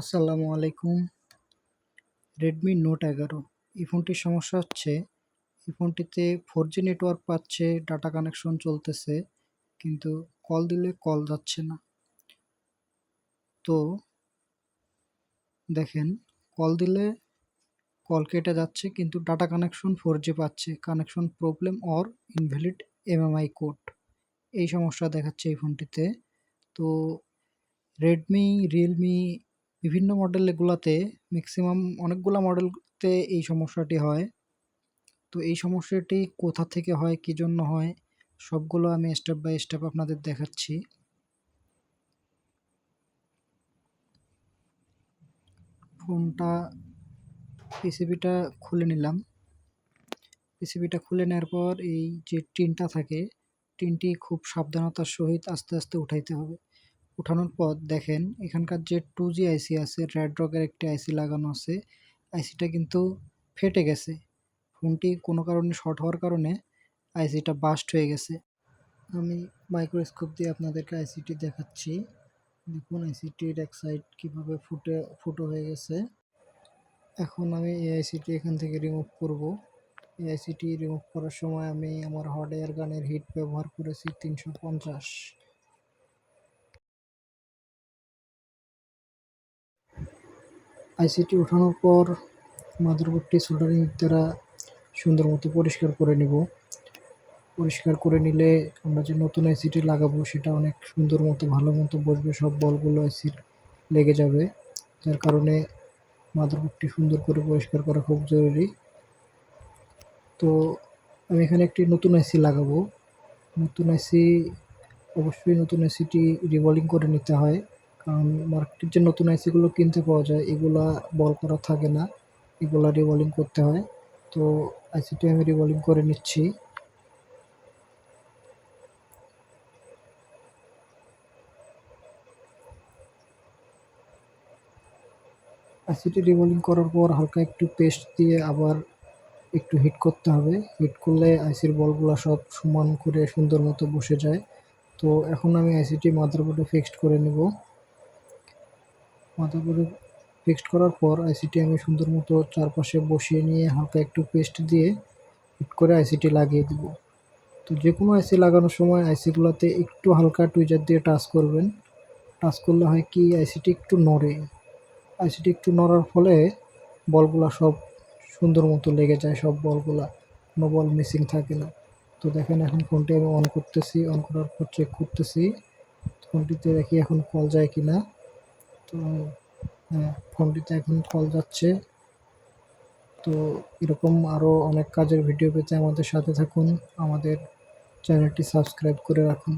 আসসালামু আলাইকুম। Redmi note এগারো। এই ফোনটির সমস্যা হচ্ছে, এই ফোনটিতে ফোর জি নেটওয়ার্ক পাচ্ছে ডাটা কানেকশন চলতেছে, কিন্তু কল দিলে কল যাচ্ছে না। তো দেখেন কল দিলে কল কেটে যাচ্ছে, কিন্তু ডাটা কানেকশন ফোর জি পাচ্ছে। Connection problem or invalid MMI code এই সমস্যা দেখাচ্ছে এই ফোনটিতে। তো রেডমি রিয়েলমি বিভিন্ন মডেল এগুলাতে ম্যাক্সিমাম অনেকগুলো মডেলতে এই সমস্যাটি হয়। তো এই সমস্যাটি কোথা থেকে হয়, কী জন্য হয়, সবগুলো আমি স্টেপ বাই স্টেপ আপনাদের দেখাচ্ছি। ফোনটা পিসিবিটা খুলে নিলাম। পিসিবিটা খুলে নেওয়ার পর এই যে টিনটা থাকে, টিনটি খুব সাবধানতার সহিত আস্তে আস্তে উঠাইতে হবে। উঠানোর পর দেখেন, এখানকার যে টু জি আইসি আছে রেড রকের একটি আইসি লাগানো আছে আইসিটা কিন্তু ফেটে গেছে। ফোনটি কোনো কারণে শর্ট হওয়ার কারণে আইসিটা বাস্ট হয়ে গেছে। আমি মাইক্রোস্কোপ দিয়ে আপনাদেরকে আইসিটি দেখাচ্ছি। দেখুন আইসিটির এক সাইড কীভাবে ফুটে, ফুটো হয়ে গেছে। এখন আমি এই আইসিটি এখান থেকে রিমুভ করব। এই আইসিটি রিমুভ করার সময় আমি আমার হট এয়ার গানের হিট ব্যবহার করেছি তিনশো পঞ্চাশ। আইসিটি ওঠানোর পর মাদারবোর্ডটি সোল্ডারিং দ্বারা সুন্দর মতো পরিষ্কার করে নিব। পরিষ্কার করে নিলে আমরা যে নতুন আইসিটি লাগাবো, সেটা অনেক সুন্দর মতো, ভালো মতো বসবে, সব বলগুলো আইসির লেগে যাবে। যার কারণে মাদারবোর্ডটি সুন্দর করে পরিষ্কার করা খুব জরুরি। তো আমি এখানে একটি নতুন আইসি লাগাবো। নতুন আইসি, অবশ্যই নতুন আইসিটি রিভলিং করে নিতে হয়। মার্কেটের যে নতুন আইসিগুলো কিনতে পাওয়া যায়, এগুলা বল করা থাকে না। এগুলা রিবলিং করতে হয়। তো আইসিটি আমি রিবলিং করে নিচ্ছি। আইসিটি রিভলিং করার পর হালকা একটু পেস্ট দিয়ে আবার একটু হিট করতে হবে। হিট করলে আইসির বলগুলো সব সমান করে সুন্দর মতো বসে যায়। তো এখন আমি আইসিটি মাদারবোর্ডে ফিক্সড করে নেব। মাদারবোর্ডে ফিক্সড করার পর আইসিটি আমি সুন্দর মতো চারপাশে বসিয়ে নিয়ে হালকা একটু পেস্ট দিয়ে ফিট করে আইসিটি লাগিয়ে দেব। তো যে কোনো আইসি লাগানোর সময় আইসিগুলোতে একটু হালকা টুইজার দিয়ে টাচ করবেন। টাচ করলে হয় কি আইসিটি একটু নড়ে। আইসিটি একটু নড়ার ফলে বলগুলা সব সুন্দর মতো লেগে যায়, সব বলগুলা। কোনো বল মিসিং থাকে না। তো দেখেন এখন ফোনটি আমি অন করতেছি অন করার পর চেক করতেছি। ফোনটিতে দেখি এখন কল যায় কি না তো হ্যাঁ ফোনটিতে এখন কল যাচ্ছে। তো এরকম আরও অনেক কাজের ভিডিও পেতে আমাদের সাথে থাকুন। আমাদের চ্যানেলটি সাবস্ক্রাইব করে রাখুন।